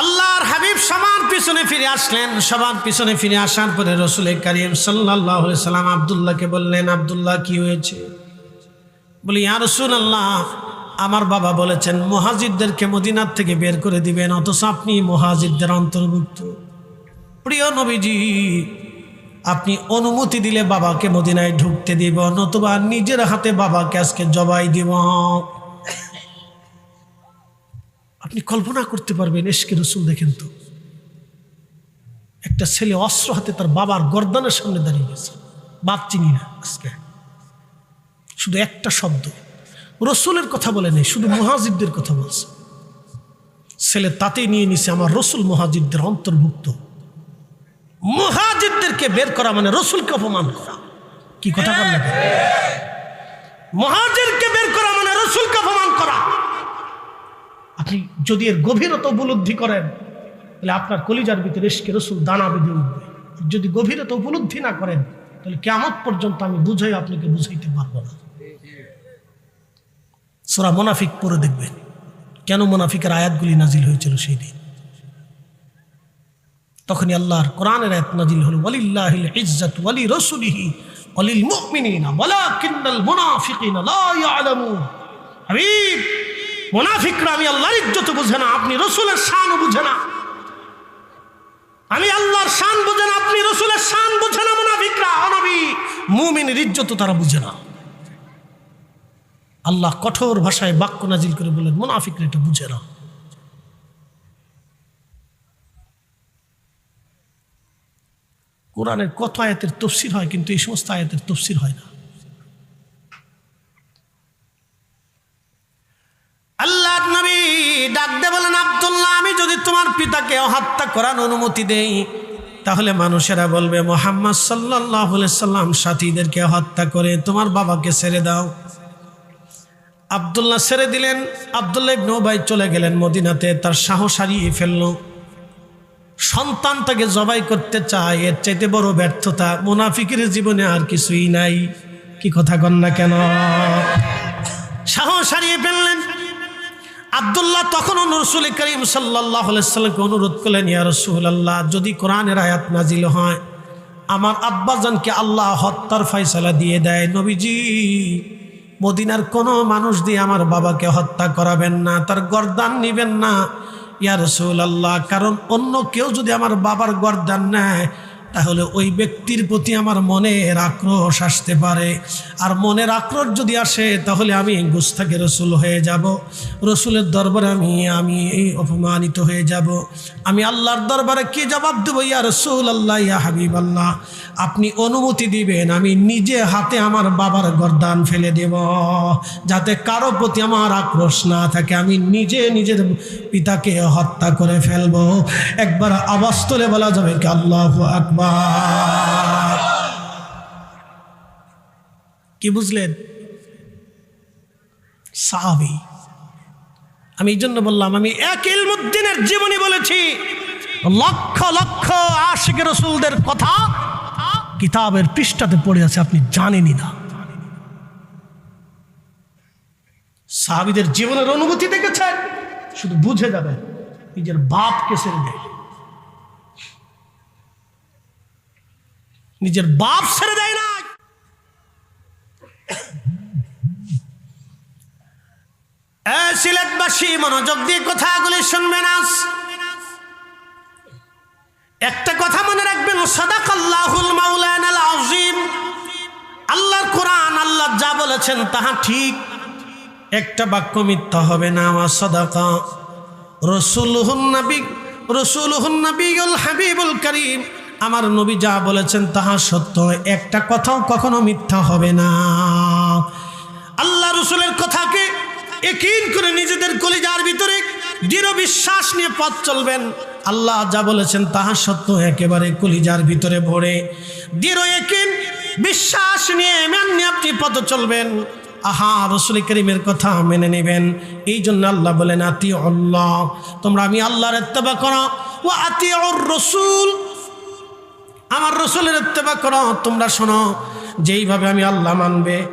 আল্লাহর হাবিব সবার পিছনে ফিরে আসলেন, সবার পিছনে ফিরে আসার পরে রসুল করিম সাল্লাহ সাল্লাম আবদুল্লাহকে বললেন, আবদুল্লাহ, কি হয়েছে? বলি, ইয়া রসুল আল্লাহ আমার বাবা বলেছেন মহাজিদদেরকে মদিনার থেকে বের করে দিবেন, অথচ আপনি মহাজিদদের অন্তর্ভুক্ত। প্রিয় নবীজি, আপনি অনুমতি দিলে বাবাকে মদিনায় ঢুকতে দিব, নতুবা নিজের হাতে বাবাকে আজকে জবাই দিব। আপনি কল্পনা করতে পারবেন এসকে রসুল দেখেন তো, একটা ছেলে অস্ত্র হাতে তার বাবার গর্দানের সামনে দাঁড়িয়ে গেছে। বাপ চিনি না আজকে। শুধু একটা শব্দ। রসুলের কথা বলে নেই, শুধু মহাজিদদের কথা বলছে। ছেলে তাতেই নিয়ে নিছে, আমার রসুল মহাজিদদের অন্তর্ভুক্ত। মহাজিদদেরকে বের করা মানে রসুলকে অপমান করা। কি কথা বললেন মহাজিরকে বের করা মানে রসুলকে অপমান করা। আপনি যদি এর গভীরতা উপলব্ধি করেন, তাহলে আপনার কলিজার ভিতরে এসকে রসুল দানা বেঁধে উঠবে। যদি গভীরতা উপলব্ধি না করেন, তাহলে কেমন পর্যন্ত আমি বুঝাই আপনাকে বুঝাইতে পারব না। সোরা মোনাফিক পরে দেখবেন। কেন মোনাফিকের আয়াতগুলি নাজিল হয়েছিল সেই দিন? তখনই আল্লাহর কোরআনের আয়াত নাজিল হলো, ওয়ালিল্লাহিল ইজ্জাত ওয়ালি রাসূলিহি ওয়ালিল মুমিনিনা ওয়ালাকিন্নাল মুনাফিকিনা লা ইয়ালামুন। হাবিব, মুনাফিকরা, আমি আল্লাহর ইজ্জত বুঝে না, আপনি রসুলের শান বুঝে না। আমি আল্লাহর শান বুঝে না, আপনি রসুলের শান বুঝে না, মুনাফিকরা, অনবী, মুমিনের ইজ্জত তারা বুঝে না। আল্লাহ কঠোর ভাষায় বাক্য নাজিল করে বলেন মুনাফিকরা এটা বুঝে না। কোরআনের কত আয়াতের তফসির হয়, কিন্তু এই সমস্ত আয়াতের তফসির হয় না। আল্লাহ নবী ডাক দে বলেন, আব্দুল্লাহ, আমি যদি তোমার পিতাকে হত্যা করার অনুমতি দেই, তাহলে মানুষেরা বলবে, মোহাম্মদ সাল্লাহ সাল্লাম সাথীদেরকে হত্যা করে তোমার বাবাকে ছেড়ে দাও। আবদুল্লাহ ছেড়ে দিলেন। আবদুল্লাহ ভাই চলে গেলেন মদিনাতে, তার সাহস হারিয়ে ফেলল। সন্তান তাকে জবাই করতে চায়, এর চাইতে বড় ব্যর্থতা, মুনাফিকের জীবনে আর কিছুই নাই। কি কথা কন না কেন? সাহস হারিয়ে ফেললেন। আবদুল্লাহ তখনও রসুল করিম সাল্লাহ সাল্লামকে অনুরোধ করলেন, ইয়া রসুল আল্লাহ যদি কোরআনের আয়াত নাজিল হয়, আমার আব্বাজানকে আল্লাহ হত্যার ফয়সালা দিয়ে দেয়। নবীজি মদিনার কোনো মানুষ দিয়ে আমার বাবাকে হত্যা করাবেন না, তার গরদান নিবেন না। ইয়া রসুল আল্লাহ কারণ অন্য কেউ যদি আমার বাবার গরদান নেয়, তাহলে ওই ব্যক্তির প্রতি আমার মনের আক্রোশ আসতে পারে। আর মনের আক্রোশ যদি আসে, তাহলে আমি গুস্তাকে রসুল হয়ে যাব। রসুলের দরবারে আমি আমি অপমানিত হয়ে যাব। আমি আল্লাহর দরবারে কি জবাব দেবো? ইয়া রসুল আল্লাহ ইয়া হাবিব আল্লাহ আপনি অনুমতি দিবেন, আমি নিজে হাতে আমার বাবার গরদান ফেলে দেব। যাতে কারও প্রতি আমার আক্রোশ না থাকে, আমি নিজে নিজের পিতাকে হত্যা করে ফেলব। একবার তুলে বলা যাবে কি আল্লাহ আকবার। কি বুঝলেন? সাহাবি, আমি এই জন্য বললাম, আমি এক ইলমুদ্দিনের জীবনী বলেছি। লক্ষ লক্ষ আশিক রসুলদের কথা কিতাবের পৃষ্ঠাতে পড়ে আছে, আপনি জানেনই না। সাহাবিদের জীবনের অনুভূতি দেখেছেন? শুধু বুঝে যাবে নিজের বাপকে ছেড়ে দেয়। নিজের বাপ ছেড়ে দেয় না। সিলেটবাসী, মনোযোগ দিয়ে কথাগুলি শুনবেন একটা কথা মনে রাখবেন সদাক আল্লাহুল যা বলেছেন তাহা ঠিক। একটা বাক্য মিথ্যা হবে না আমার সদাকা। রসুলহুন নবী, রসুলহুন নবীল হাবিবুল করিম। আমার নবী যা বলেছেন তাহা সত্য, একটা কথাও কখনো মিথ্যা হবে না। আল্লাহ রসুলের কথাকে একিন করে নিজেদের কলিজার ভিতরে দৃঢ় বিশ্বাস নিয়ে পথ চলবেন। আল্লাহ যা বলেছেন তাহা সত্য একেবারে কলিজার ভিতরে ভরে। দৃঢ় বিশ্বাস নিয়ে এমনি আপনি পথ চলবেন। আহা, রসুল করিমের কথা মেনে নেবেন। এই জন্য আল্লাহ বলেন আতি আল্লাহ তোমরা আমি আল্লাহর এত্তেবা করো। ও আতি রসুল। আমার রসুলের এত্তেবা করো। তোমরা শোনো, যেইভাবে আমি আল্লাহ মানবে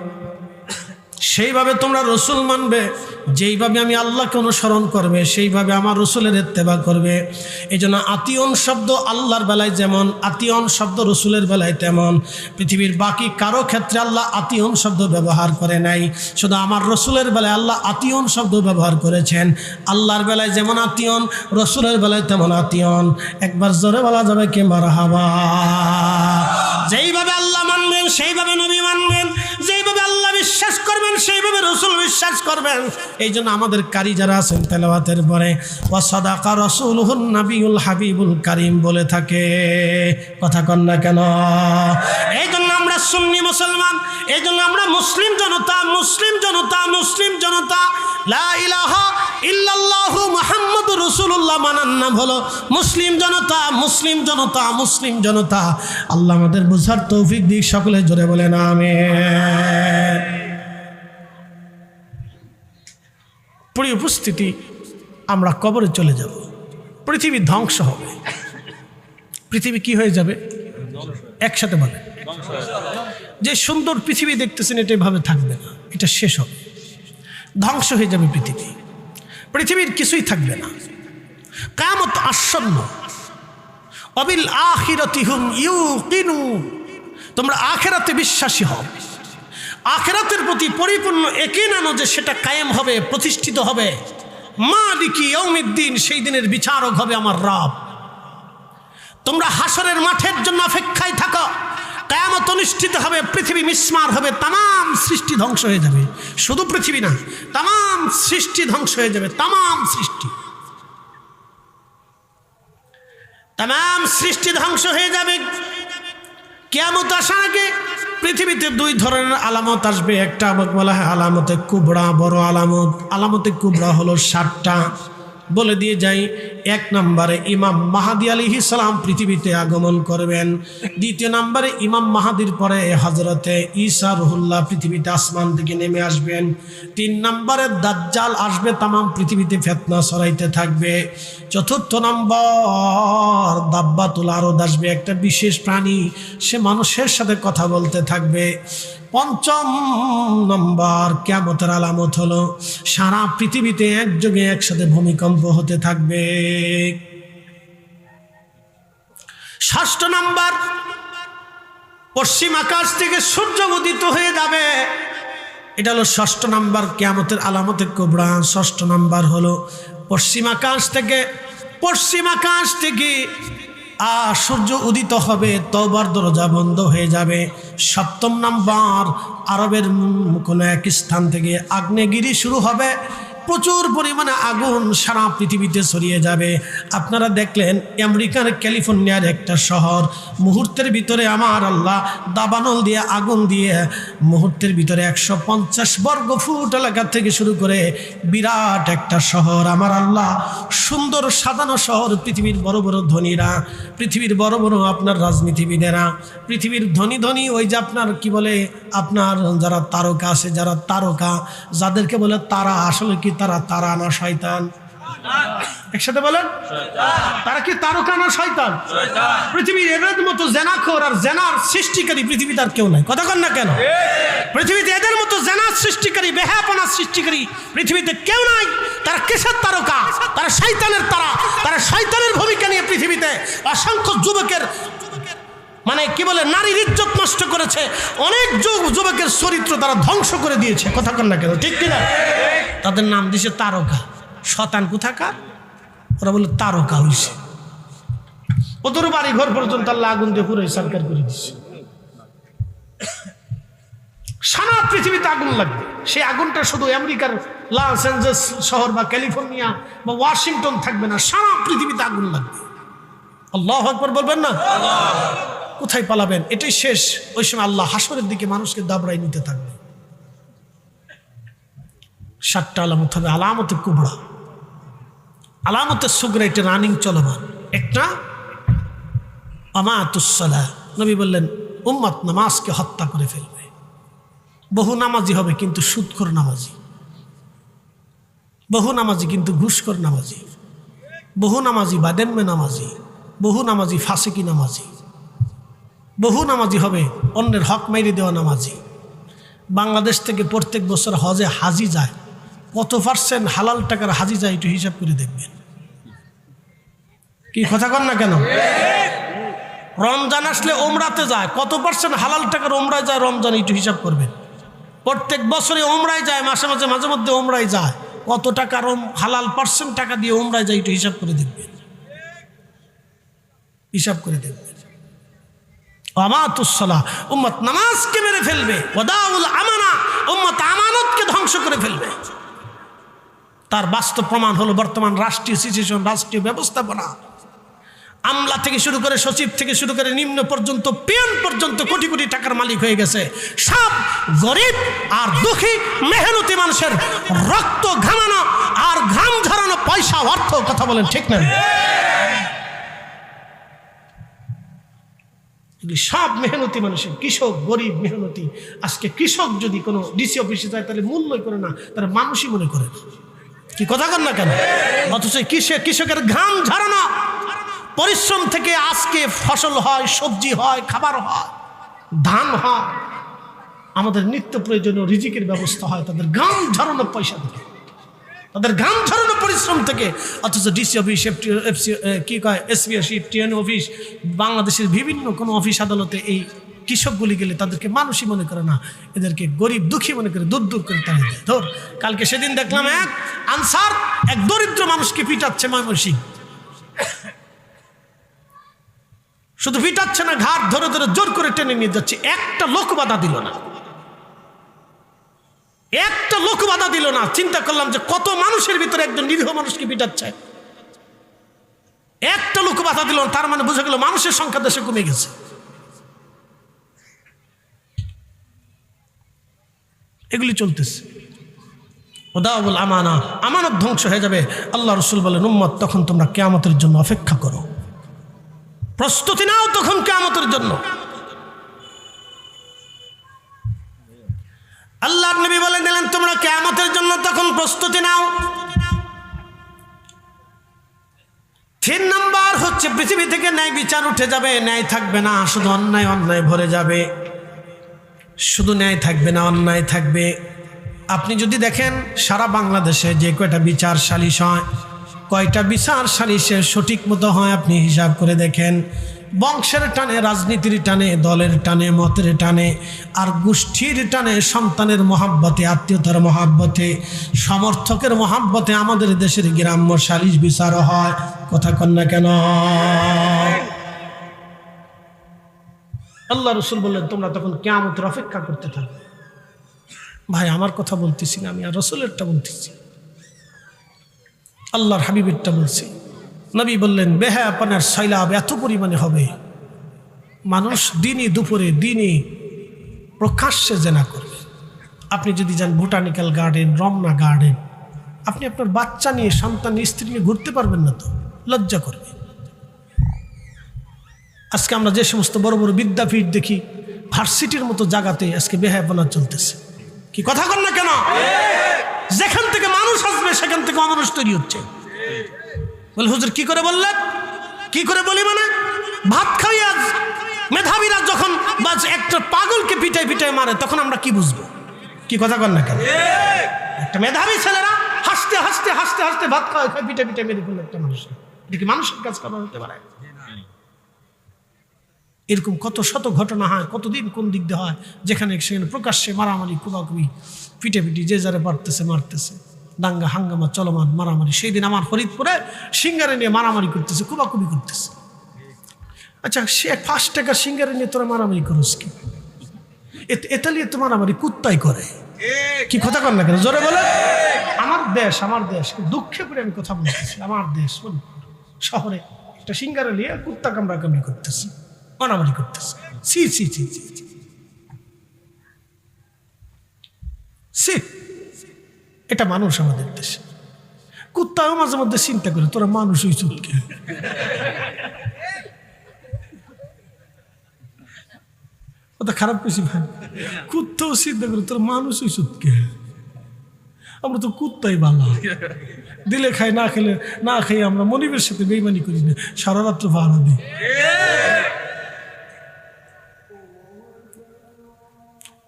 সেইভাবে তোমরা রসুল মানবে, যেইভাবে আমি আল্লাহকে অনুসরণ করবে, সেইভাবে আমার রসুলের এত্তেবা করবে। এই জন্য আতিয়ন শব্দ আল্লাহর বেলায় যেমন, আতিয়ন শব্দ রসুলের বেলায় তেমন। পৃথিবীর বাকি কারও ক্ষেত্রে আল্লাহ আতিয়ন শব্দ ব্যবহার করে নাই। শুধু আমার রসুলের বেলায় আল্লাহ আতিয়ন শব্দ ব্যবহার করেছেন। আল্লাহর বেলায় যেমন আতিয়ন, রসুলের বেলায় তেমন আতিয়ন। একবার জোরে বলা যাবে কে মারা হাবা যেইভাবে সেইভাবে রসুল বিশ্বাস করবেন। এই জন্য আমাদের কারি যারা আছেন তেলাওয়াতের পরে ওয়াসাদাকা রসুল হুন নাবিউল হাবিবুল কারিম বলে থাকে। কথা কন না কেন? এই জন্য আমরা সুন্নি মুসলমান এই জন্য আমরা মুসলিম জনতা মুসলিম জনতা মুসলিম জনতা। লা ইলাহা ইল্লাল্লাহু মুহাম্মদ রসুল্লাহ মানার নাম হলো মুসলিম জনতা মুসলিম জনতা মুসলিম জনতা। আল্লাহ আমাদের বুঝার তৌফিক দিক সকলে জোরে বলে না প্রিয় উপস্থিতি, আমরা কবরে চলে যাব। পৃথিবী ধ্বংস হবে। পৃথিবী কি হয়ে যাবে? একসাথে বলে যে সুন্দর পৃথিবী দেখতেছেন, এটা এভাবে থাকবে না। এটা শেষ হবে। ধ্বংস হয়ে যাবে পৃথিবী। পৃথিবীর কিছুই থাকবে না। কামত আসন্ন। অবিল আখিরতিহুম ইউ কিনু তোমরা আখেরাতে বিশ্বাসী হও। আখেরাতের প্রতি পরিপূর্ণ একই নানো যে সেটা কায়েম হবে, প্রতিষ্ঠিত হবে। মা মালিকি ইয়ৌমিদ্দিন সেই দিনের বিচারক হবে আমার রব। তোমরা হাসরের মাঠের জন্য অপেক্ষায় থাকো। কায়ামত অনুষ্ঠিত হবে, পৃথিবী মিসমার হবে তাম সৃষ্টি ধ্বংস হয়ে যাবে। শুধু পৃথিবী না তাম সৃষ্টি ধ্বংস হয়ে যাবে তাম সৃষ্টি। তাম সৃষ্টি ধ্বংস হয়ে যাবে। কেয়ামত আসার আগে পৃথিবীতে দুই ধরনের আলামত আসবে। একটা আমাকে বলা হয় আলামতে কুবড়া বড় আলামত। আলামতে কুবড়া হলো ষাটটা বলে দিয়ে যাই, এক নম্বরে ইমাম মাহাদি আলী ইসলাম পৃথিবীতে আগমন করবেন। দ্বিতীয় নম্বরে ইমাম মাহাদির পরে হজরতে ঈসা রহুল্লাহ পৃথিবীতে আসমান থেকে নেমে আসবেন। তিন নম্বরে দাজ্জাল আসবে, তামাম পৃথিবীতে ফেতনা সরাইতে থাকবে। চতুর্থ নম্বর, দাব্বাতুল আরদ আসবে, একটা বিশেষ প্রাণী, সে মানুষের সাথে কথা বলতে থাকবে। পঞ্চম নম্বর কেমতের আলামত হলো, সারা পৃথিবীতে একযোগে একসাথে ভূমিকম্প হতে থাকবে। ষষ্ঠ নম্বর, পশ্চিম আকাশ থেকে সূর্য উদিত হয়ে যাবে। এটা হলো ষষ্ঠ নাম্বার কেয়ামতের আলামতের কোবরা। ষষ্ঠ নাম্বার হলো, পশ্চিম আকাশ থেকে, পশ্চিম আকাশ থেকে আ সূর্য উদিত হবে তবার দরজা বন্ধ হয়ে যাবে। সপ্তম নাম্বার, আরবের কোনো এক স্থান থেকে আগ্নেয়গিরি শুরু হবে। প্রচুর পরিমাণে আগুন সারা পৃথিবীতে ছড়িয়ে যাবে। আপনারা দেখলেন, আমেরিকার ক্যালিফোর্নিয়ার একটা শহর। মুহূর্তের ভিতরে আমার আল্লাহ দাবানল দিয়ে আগুন দিয়ে মুহূর্তের ভিতরে একশো পঞ্চাশ বর্গ ফুট এলাকা থেকে শুরু করে বিরাট একটা শহর। আমার আল্লাহ সুন্দর সাজানো শহর পৃথিবীর বড় বড় ধনীরা, পৃথিবীর বড় বড় আপনার রাজনীতিবিদেরা, পৃথিবীর ধনী ধনী ওই যে আপনার কি বলে, আপনার যারা তারকা আছে, যারা তারকা, যাদেরকে বলে তারা আসলে কি তারা তারা না শয়তান। একসাথে বলেন। তারা কি তারকা না শয়তান? পৃথিবীর এদের মতো জেনাখোর আর জেনার সৃষ্টিকারী পৃথিবীতে আর কেউ নাই। কথা কন না কেন? পৃথিবীতে এদের মতো জেনার সৃষ্টিকারী বেহাপনার সৃষ্টিকারী পৃথিবীতে কেউ নাই। তারা কিসের তারকা? তারা শয়তানের তারা। তারা শয়তানের ভূমিকা নিয়ে পৃথিবীতে অসংখ্য যুবকের মানে কি বলে, নারীর ইজ্জত নষ্ট করেছে, অনেক যুব যুবকের চরিত্র তারা ধ্বংস করে দিয়েছে। কথা কন না কেন, ঠিক কিনা? তাদের নাম দিছে তারকা। শতান কোথাকার? ওরা বলে, তারকা হইছে। ওদের বাড়ি ঘর পর্যন্ত আল্লাহ আগুন দিয়ে পুরো সরকার করে দিছে সারা পৃথিবীতে আগুন লাগবে। সেই আগুনটা শুধু আমেরিকার লস অ্যাঞ্জেলস শহর বা ক্যালিফোর্নিয়া বা ওয়াশিংটন থাকবে না, সারা পৃথিবীতে আগুন লাগবে। আল্লাহ আকবর বলবেন না? কোথায় পালাবেন? এটাই শেষ। ওই সময় আল্লাহ হাসরের দিকে মানুষকে দাবড়াই নিতে থাকবে। সাতটা আলামত হবে। আলামতে কুবড়া আলামতের সুগরা, এটা রানিং চলমান। একটা আমাতুসলা নবী বললেন, উম্মত নামাজকে হত্যা করে ফেলবে। বহু নামাজি হবে কিন্তু সুদখোর নামাজি। বহু নামাজি কিন্তু ঘুষখোর নামাজি। বহু নামাজি বাদেম্মে নামাজি। বহু নামাজি ফাঁসিকি নামাজি। বহু নামাজি হবে, অন্যের হক মাইরে দেওয়া নামাজি। বাংলাদেশ থেকে প্রত্যেক বছর হজে হাজি যায়, কত পার্সেন্ট হালাল টাকার হাজি যায় একটু হিসাব করে দেখবেন। কি কথা কর না কেন? রমজান আসলে ওমরাতে যায়, কত পার্সেন্ট হালাল টাকার ওমরায় যায় রমজান একটু হিসাব করবেন। প্রত্যেক বছরে ওমরায় যায়, মাসে মাঝে মাঝে মধ্যে ওমরায় যায়, কত টাকার ওম- হালাল পার্সেন্ট টাকা দিয়ে ওমরায় যায় একটু হিসাব করে দেখবেন। হিসাব করে দেখবেন। আমাতুসলা উম্মত নামাজকে মেরে ফেলবে ওদাউল আমানা, উম্মত আমানতকে ধ্বংস করে ফেলবে। তার বাস্তব প্রমাণ হলো বর্তমান রাষ্ট্রীয় সিচুয়েশন রাষ্ট্রীয় ব্যবস্থাপনা। আমলা থেকে শুরু করে সচিব থেকে শুরু করে নিম্ন পর্যন্ত, পিয়ন পর্যন্ত কোটি কোটি টাকার মালিক হয়ে গেছে। সব গরিব আর দুঃখী, মেহনতি মানুষের রক্ত ঘামানো আর ঘাম ঝরানো পয়সা, অর্থ, কথা বলেন ঠিক না? সব মেহনতি মানুষের, কৃষক, গরিব, মেহনতি, আজকে কৃষক যদি কোনো ডিসি অফিসে যায়, তাহলে মূল্যই করে না, তারা মানুষই মনে করে কি কথা কর না কেন? অথচ কৃষক কৃষকের ঘাম ঝরানো, পরিশ্রম থেকে আজকে ফসল হয়, সবজি হয়, খাবার হয়, ধান হয়, আমাদের নিত্য প্রয়োজনীয় রিজিকের ব্যবস্থা হয়, তাদের ঘাম ঝরানো পয়সা থেকে। তাদের ঘাম ঝরানো পরিশ্রম থেকে, অথচ ডিসি অফিস এফসি কী কয় এসবিএসি টিএন অফিস বাংলাদেশের বিভিন্ন কোনো অফিস আদালতে এই কৃষকগুলি গেলে তাদেরকে মানুষই মনে করে না, এদেরকে গরিব দুঃখী মনে করে, দূর দূর করে তাড়িয়ে দেয়। ধর, কালকে সেদিন দেখলাম এক আনসার, এক দরিদ্র মানুষকে পিটাচ্ছে ময়মনসিং শুধু পিটাচ্ছে না, ঘাট ধরে ধরে জোর করে টেনে নিয়ে যাচ্ছে, একটা লোক বাধা দিল না। একটা লোক বাধা দিল না। চিন্তা করলাম যে কত মানুষের ভিতরে একজন নিরীহ মানুষকে পিটাচ্ছে। একটা লোক বাধা দিল তার মানে বুঝে গেল মানুষের সংখ্যা দেশে কমে গেছে। এগুলি চলতেছে। ওদাবুল আমানা, আমানত ধ্বংস হয়ে যাবে। আল্লাহ রসুল বলেন, উম্মত, তখন তোমরা কেয়ামতের জন্য অপেক্ষা করো। প্রস্তুতি নাও তখন কেয়ামতের জন্য। আল্লাহর নবী বলে দিলেন, তোমরা কেয়ামতের জন্য তখন প্রস্তুতি নাও। তিন নম্বর হচ্ছে, পৃথিবী থেকে ন্যায় বিচার উঠে যাবে, ন্যায় থাকবে না, শুধু অন্যায় অন্যায় ভরে যাবে। শুধু ন্যায় থাকবে না, অন্যায় থাকবে। আপনি যদি দেখেন, সারা বাংলাদেশে যে কয়টা বিচার সালিশ হয় কয়টা বিচার সালিশের সঠিক মতো হয় আপনি হিসাব করে দেখেন। বংশের টানে, রাজনীতির টানে, দলের টানে, মতের টানে, আর গোষ্ঠীর টানে, সন্তানের মহাব্বতে, আত্মীয়তার মহাব্বতে, সমর্থকের মহাব্বতে আমাদের দেশের গ্রাম্য সালিশ বিচার হয়। কথা কন্যা কেন? আল্লাহ রসুল বললেন, তোমরা তখন কেয়ামতের অপেক্ষা করতে থাকবে ভাই, আমার কথা বলতেছি না আমি, আর রসুলেরটা বলতেছি। আল্লাহর হাবিবেরটা বলছি। নবী বললেন বেহায়াপনার শৈলাভ এত পরিমাণে হবে। মানুষ দিনই দুপুরে, দিনই প্রকাশ্যে জেনা করবে। আপনি যদি যান বোটানিক্যাল গার্ডেন, রমনা গার্ডেন, আপনি আপনার বাচ্চা নিয়ে, সন্তান স্ত্রী নিয়ে ঘুরতে পারবেন না তো, লজ্জা করবে। আজকে আমরা যে সমস্ত বড় বড় বিদ্যাপীঠ দেখি, ভার্সিটির মতো জায়গাতে আজকে বেহায়াপনা চলতেছে। কি কথা কন না কেন? যেখান থেকে মানুষ আসবে, সেখান থেকে অমানুষ তৈরি হচ্ছে। বলে হুজুর কি করে বললেন কি করে বলি মানে? ভাত খাই আজ, মেধাবীরা যখন বা একটা পাগলকে পিটাই পিটাই মারে, তখন আমরা কি বুঝব? কি কথা কন না কেন? একটা মেধাবী ছেলেরা হাসতে হাসতে হাসতে হাসতে ভাত খাওয়া পিটে পিটে মেরে ফেলল একটা মানুষ এটা কি মানুষের কাজ করা হতে পারে? এরকম কত শত ঘটনা হয়, কতদিন কোন দিক দিয়ে হয়, যেখানে সেখানে প্রকাশ্যে মারামারি কুবাকুবি পিটে পিটি যে যারে পারতেছে মারতেছে, দাঙ্গা, হাঙ্গামা, চলমান মারামারি। সেই দিন আমার ফরিদপুরে সিঙ্গারে নিয়ে মারামারি করতেছে কুবাকুবি করতেছে। আচ্ছা সে ফার্স্ট টাকা সিঙ্গারে নিয়ে তোরা মারামারি করস কি? এতালিয়ে তো মারামারি কুত্তাই করে। কি কথা কর না কেন? জোরে বলে। আমার দেশ আমার দেশ দুঃখে করে আমি কথা বলতেছি। আমার দেশ, শহরে একটা সিঙ্গারে নিয়ে কুত্তা কামড়া কামড়ি করতেছে। মারামারি করতেছে। সি সি সি সি সি। এটা মানুষ আমাদের দেশে। কুত্তাও মাঝে মধ্যে চিন্তা করে, তোরা মানুষ হই চুলকে ওটা খারাপ কিছু ভাই। কুত্তাও চিন্তা করে, তোর মানুষ কে আমরা তো কুত্তাই বালা। দিলে খাই, না খেলে, না খাই আমরা মনিবের সাথে বেইমানি করি না। সারা রাত্র ভাড়া দিই।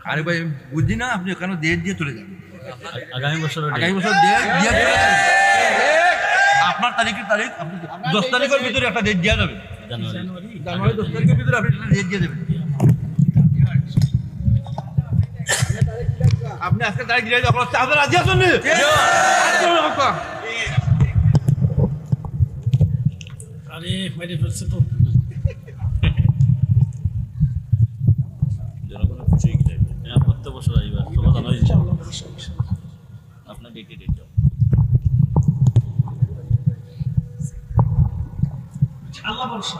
আরও ভাই বুঝি না? আপনি ওখানে ডেট দিয়ে চলে যাবেন আগামী বছর আগামী বছর দিয়ে চলে যাবেন। আপনার তারিখের তারিখ আপনি দশ তারিখের ভিতরে একটা ডেট দেওয়া যাবে জানুয়ারি। জানুয়ারি। দশ তারিখের ভিতরে আপনি একটা ডেট দিয়ে দেবেন আপনি আজকে তারিখ দিয়ে আপনার চাঁদে রাজি আছেন আচ্ছা, আরে মেরে ফেলছে তো জনগণের খুশি হয়ে গেছে হ্যাঁ প্রত্যেক বছর আসবে হয়ে যাবে আপনার ডেটে ডেট আল্লাহ ভরসা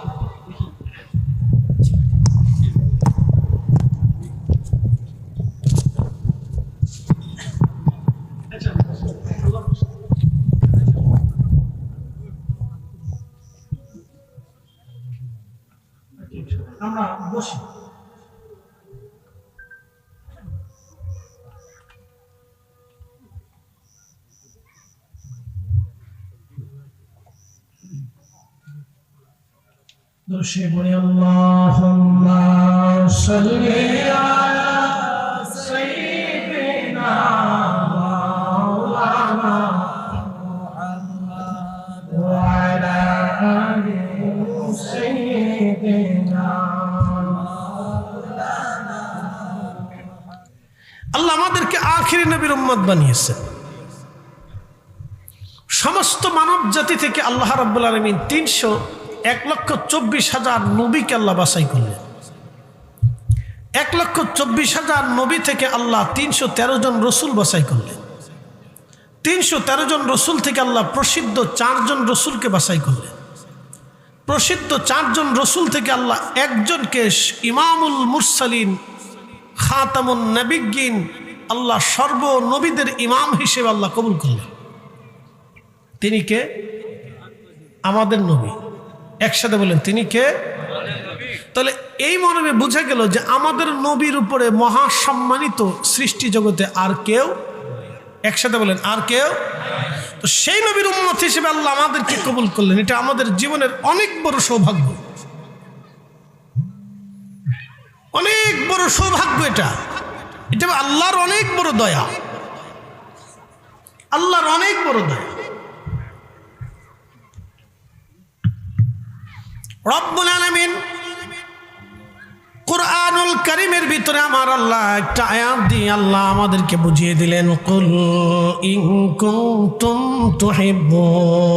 আল্লাহ আমাদেরকে আখিরি নবীর উম্মত বানিয়েছেন সমস্ত মানব জাতি থেকে আল্লাহ রাব্বুল আলমিন তিনশো এক লক্ষ চব্বিশ হাজার নবীকে আল্লাহ বাসাই করলেন। এক লক্ষ চব্বিশ হাজার নবী থেকে আল্লাহ তিনশো তেরো জন রসুল বাসাই করলেন। তিনশো তেরো জন রসুল থেকে আল্লাহ প্রসিদ্ধ চারজন রসুলকে বাসাই করলেন। প্রসিদ্ধ চারজন রসুল থেকে আল্লাহ একজনকে ইমামুল মুরসালিন, খাতামুন নবিজ্ঞিন আল্লাহ সর্ব নবীদের ইমাম হিসেবে আল্লাহ কবুল করলেন। তিনি কে? আমাদের নবী। একসাথে বলেন তিনি কে? তাহলে এই মর্মে বোঝা গেল যে আমাদের নবীর উপরে মহা সম্মানিত সৃষ্টি জগতে আর কেউ একসাথে বলেন আর কেউ? তো সেই নবীর উন্মত হিসেবে আল্লাহ আমাদেরকে কবুল করলেন। এটা আমাদের জীবনের অনেক বড় সৌভাগ্য। অনেক বড় সৌভাগ্য এটা। এটা আল্লাহর অনেক বড় দয়া। আল্লাহর অনেক বড় দয়া। রব্বুল আলামিন কোরআনুল করিমের ভিতরে আমার আল্লাহ একটা আয়াত দিয়ে আল্লাহ আমাদেরকে বুঝিয়ে দিলেন, কুল ইন কুনতুম তুহিব্বুনাল্লাহ।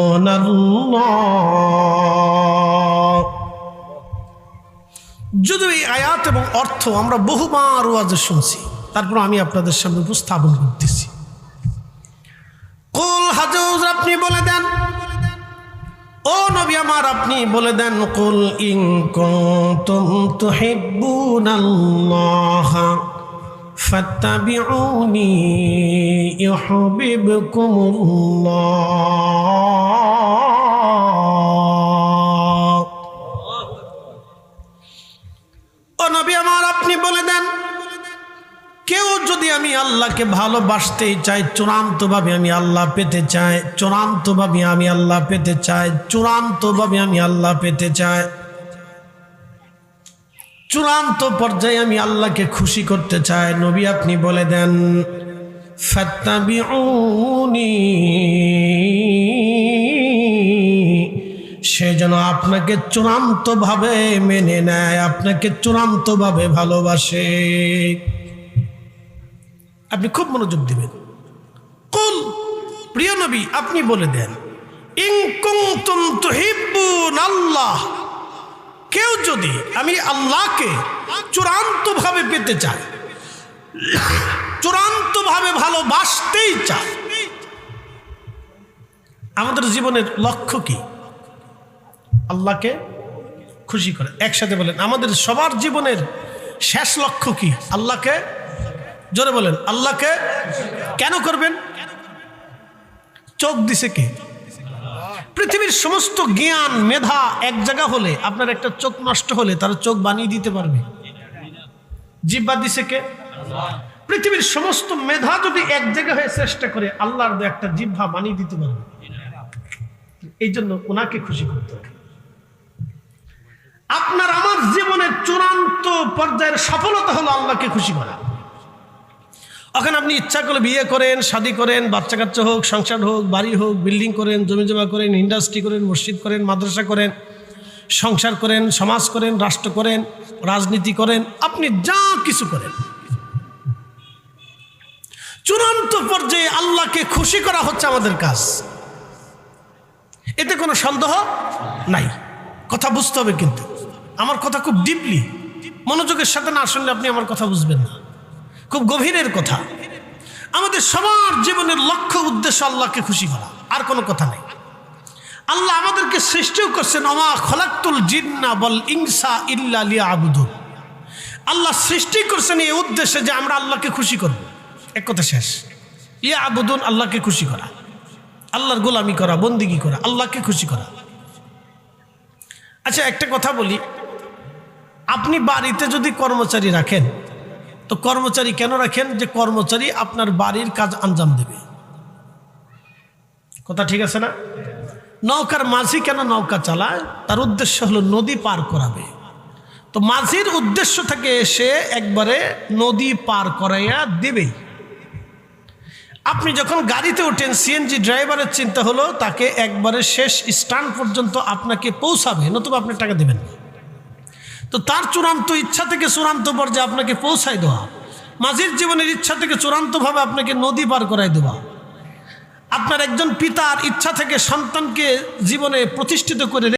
যদি এই আয়াত এবং অর্থ আমরা বহুবার ওয়াজে শুনছি, তারপর আমি আপনাদের সামনে উপস্থাপন করতেছি। কুল হাজুজ আপনি বলে দেন ও নবী আমার আপনি বলে দেন কুল ইন কুনতুম তুহিব্বুনাল্লাহ ফাত্তাবিউনি ইউহিব্বুকুমুল্লাহ। যদি আমি আল্লাহকে ভালোবাসতেই চাই, চূড়ান্তভাবে আমি আল্লাহ পেতে চাই, চূড়ান্তভাবে আমি আল্লাহ পেতে চাই, চূড়ান্তভাবে আমি আল্লাহ পেতে চাই, চূড়ান্ত পর্যায়ে আমি আল্লাহকে খুশি করতে চাই। নবী আপনি বলে দেন সে যেন আপনাকে চূড়ান্তভাবে মেনে নেয়, আপনাকে চূড়ান্তভাবে ভালোবাসে। আপনি খুব মনোযোগ দিবেন। কুল, প্রিয় নবী, আপনি বলে দেন আল্লাহ। কেউ যদি আমি আল্লাহকে চূড়ান্তভাবে পেতে চায় চূড়ান্তভাবে ভালোবাসতেই চাই, আমাদের জীবনের লক্ষ্য কি? আল্লাহকে খুশি করে। একসাথে বলেন, আমাদের সবার জীবনের শেষ লক্ষ্য কি? আল্লাহকে জোরে বলেন, আল্লাহকে কেন করবেন? চোখ দিছে কে? পৃথিবীর সমস্ত জ্ঞান, মেধা এক জায়গা হলে, আপনার একটা চোখ নষ্ট হলে তার চোখ বানিয়ে দিতে পারবে। জিব্বা দিছে কে? পৃথিবীর সমস্ত মেধা যদি এক জায়গা হয়ে চেষ্টা করে, আল্লাহর একটা জিহ্বা বানিয়ে দিতে পারবে। এই জন্য ওনাকে খুশি করতে হবে। আপনার আমার জীবনের চূড়ান্ত পর্যায়ের সফলতা হলো আল্লাহকে খুশি করা। ওখানে আপনি ইচ্ছা করলে বিয়ে করেন, শাদি করেন, বাচ্চা কাচ্চা হোক, সংসার হোক, বাড়ি হোক, বিল্ডিং করেন জমি জমা করেন, ইন্ডাস্ট্রি করেন, মসজিদ করেন, মাদ্রাসা করেন, সংসার করেন, সমাজ করেন, রাষ্ট্র করেন, রাজনীতি করেন, আপনি যা কিছু করেন। চূড়ান্ত পর্যায়ে আল্লাহকে খুশি করা হচ্ছে আমাদের কাজ। এতে কোনো সন্দেহ নাই। কথা বুঝতে হবে কিন্তু। আমার কথা খুব ডিপলি মনোযোগের সাথে না শুনলে আপনি আমার কথা বুঝবেন না। খুব গভীরের কথা। আমাদের সবার জীবনের লক্ষ্য, উদ্দেশ্য আল্লাহকে খুশি করা, আর কোনো কথা নেই। আল্লাহ আমাদেরকে সৃষ্টিও করছেন অমা খলাক্তুল জিন্না বল ইনসা ইল্লা লিয়া আবুদুল আল্লাহ সৃষ্টি করছেন এই উদ্দেশ্যে যে আমরা আল্লাহকে খুশি করব। এক কথা শেষ। ইয়া আবুদুন আল্লাহকে খুশি করা। আল্লাহর গোলামি করা, বন্দিগি করা, আল্লাহকে খুশি করা। আচ্ছা একটা কথা বলি। আপনি বাড়িতে যদি কর্মচারী রাখেন তো কর্মচারী কেন রাখেন? যে কর্মচারী আপনার বাড়ির কাজ আঞ্জাম দেবে। কথা ঠিক আছে না? নৌকার মাঝি কেন নৌকা চালায়? তার উদ্দেশ্য হলো নদী পার করাবে। তো মাঝির উদ্দেশ্য থেকে এসে একবারে নদী পার করাইয়া দেবেই আপনি যখন গাড়িতে ওঠেন সিএনজি ড্রাইভারের চিন্তা হলো, তাকে একবারে শেষ স্ট্যান্ড পর্যন্ত আপনাকে পৌঁছাবে, নতুবা আপনি টাকা দেবেন না। তো তার চূড়ান্ত ইচ্ছা থেকে চূড়ান্ত পর্যায়ে আপনাকে পৌঁছাই দেওয়া। মাঝির জীবনের ইচ্ছা থেকে চূড়ান্তভাবে আপনাকে নদী পার করাই দেওয়া। আপনার একজন পিতার ইচ্ছা থেকে সন্তানকে জীবনে প্রতিষ্ঠিত করে